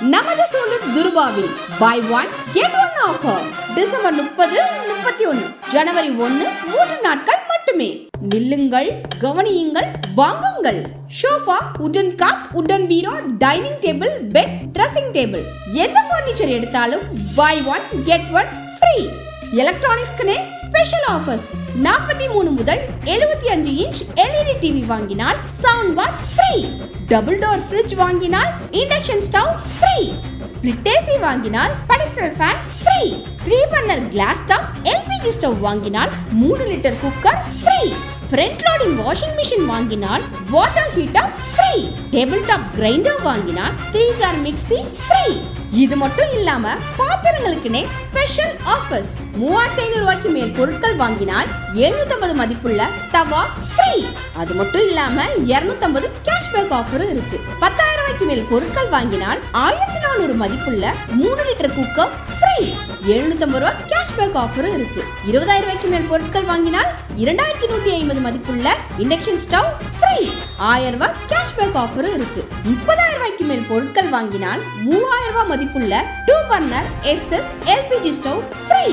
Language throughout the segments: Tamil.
நமது சூழல் துருபாவில் buy one get one offer December முப்பது முப்பத்தி ஒன்று ஜனவரி ஒன்று மூன்று நாட்கள் மட்டுமே. நில்லுங்கள் கவனியுங்கள் வாங்குங்கள். ஷோஃபா உடன் காட் உடன் bureau dining table bed dressing table எந்த ஃபர்னிச்சர் எடுத்தாலும் buy one get one free எலக்ட்ரானிக்ஸ்க்குனே special offers நாற்பத்தி மூணு முதல் எழுபத்தி அஞ்சு இன்ச் எல்இடி டிவி வாங்கினால் sound bar free double door fridge வாங்கினால் induction stove free split AC வாங்கினால் pedestal fan free three burner glass top LPG stove வாங்கினால் மூணு litre cooker free front loading washing machine வாங்கினால் water heater free table top grinder வாங்கினால் த்ரீ ஜார் மிக்ஸி ஃப்ரீ இது மட்டும் இல்லாம பாத்திரங்களுக்குனே ஸ்பெஷல் ஆஃபர்ஸ் மூவாயிரத்தி ஐநூறு ரூபாய்க்கு மேல் பொருட்கள் வாங்கினால் 750 மதிப்புள்ள தவா ஃப்ரீ அது மட்டும் இல்லாம 250 கேஷ்பேக் ஆஃபரும் இருக்கு. பத்தாயிரம் ரூபாய்க்கு மேல் பொருட்கள் வாங்கினால் ஆயிரத்தி நானூறு மதிப்புள்ள மூணு லிட்டர் குக்கர் ஃப்ரீ 750 ரூபாய் கேஷ்பேக் ஆஃபரும் இருக்கு. இருபதாயிரம் ரூபாய்க்கு மேல் பொருட்கள் வாங்கினால் இரண்டாயிரத்தி நூத்தி ஐம்பது மதிப்புள்ள இண்டக்ஷன் ஸ்டவ் ஃப்ரீ ஆயிரம் ரூபாய் கேஷ்பேக் ஆஃபரும் இருக்கு. முப்பதாயிரம் ரூபாய்க்கு மேல் பொருட்கள் வாங்கினால் மூவாயிரம் ரூபாய் மதிப்புள்ள two burner SS LPG stove free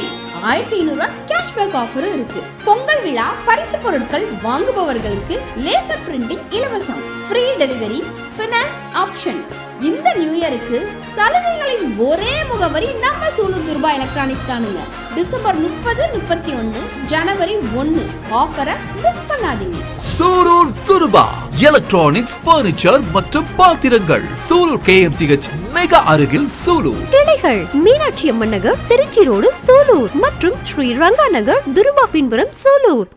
ஆயிரத்தி ஐநூறு கேஷ்பேக் ஆஃபரும் இருக்கு. பொங்கல் விழா பரிசு பொருட்கள் வாங்குபவர்களுக்கு லேசர் பிரிண்டிங் இலவசம். ஃப்ரீ டெலிவரி ஃபினான்ஸ் ஆப்ஷன் இந்த நியூ இயருக்கு சலுகைகளின் ஒரே முகவரி நம்ம துர்பா எலக்ட்ரானிக்ஸ் தானுங்க. டிசம்பர் முப்பது முப்பத்தி ஒன்று ஜனவரி ஒன்று ஆஃபரை மிஸ் பண்ணாதீங்க. சூலூர் துருபா. எலக்ட்ரானிக்ஸ் பர்னிச்சர் மற்றும் பாத்திரங்கள். சூலூர் கேஎம்சிஹெச் மெகா அருகில் சூலூர். கிளைகள் மீனாட்சி அம்மன் நகர் திருச்சி ரோடு சூலூர் மற்றும் ஸ்ரீ ரங்கா நகர் துருபா பின்புறம் சூலூர்.